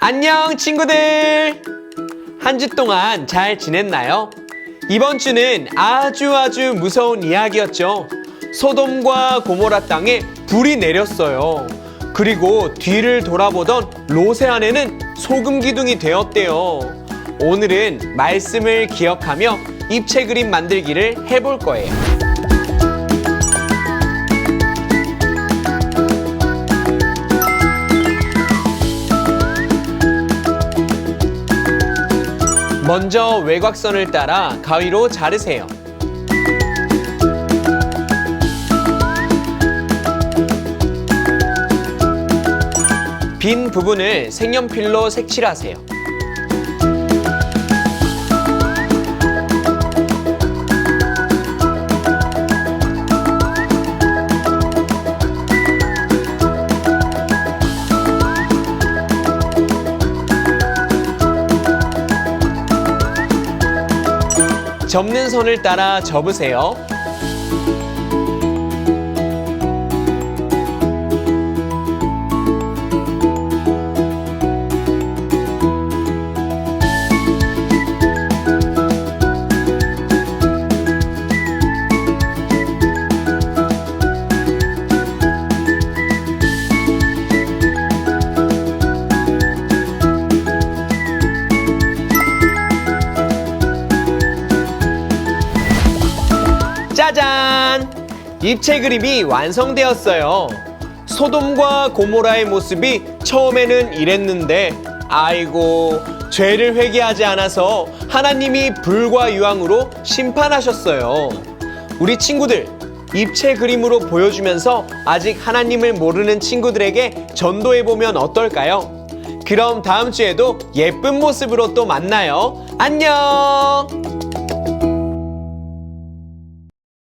안녕 친구들! 한 주 동안 잘 지냈나요? 이번 주는 아주 아주 무서운 이야기였죠. 소돔과 고모라 땅에 불이 내렸어요. 그리고 뒤를 돌아보던 롯의 아내는 소금 기둥이 되었대요. 오늘은 말씀을 기억하며 입체 그림 만들기를 해볼 거예요. 먼저 외곽선을 따라 가위로 자르세요. 빈 부분을 색연필로 색칠하세요. 접는 선을 따라 접으세요. 짜잔! 입체 그림이 완성되었어요. 소돔과 고모라의 모습이 처음에는 이랬는데, 아이고, 죄를 회개하지 않아서 하나님이 불과 유황으로 심판하셨어요. 우리 친구들, 입체 그림으로 보여주면서 아직 하나님을 모르는 친구들에게 전도해보면 어떨까요? 그럼 다음 주에도 예쁜 모습으로 또 만나요. 안녕!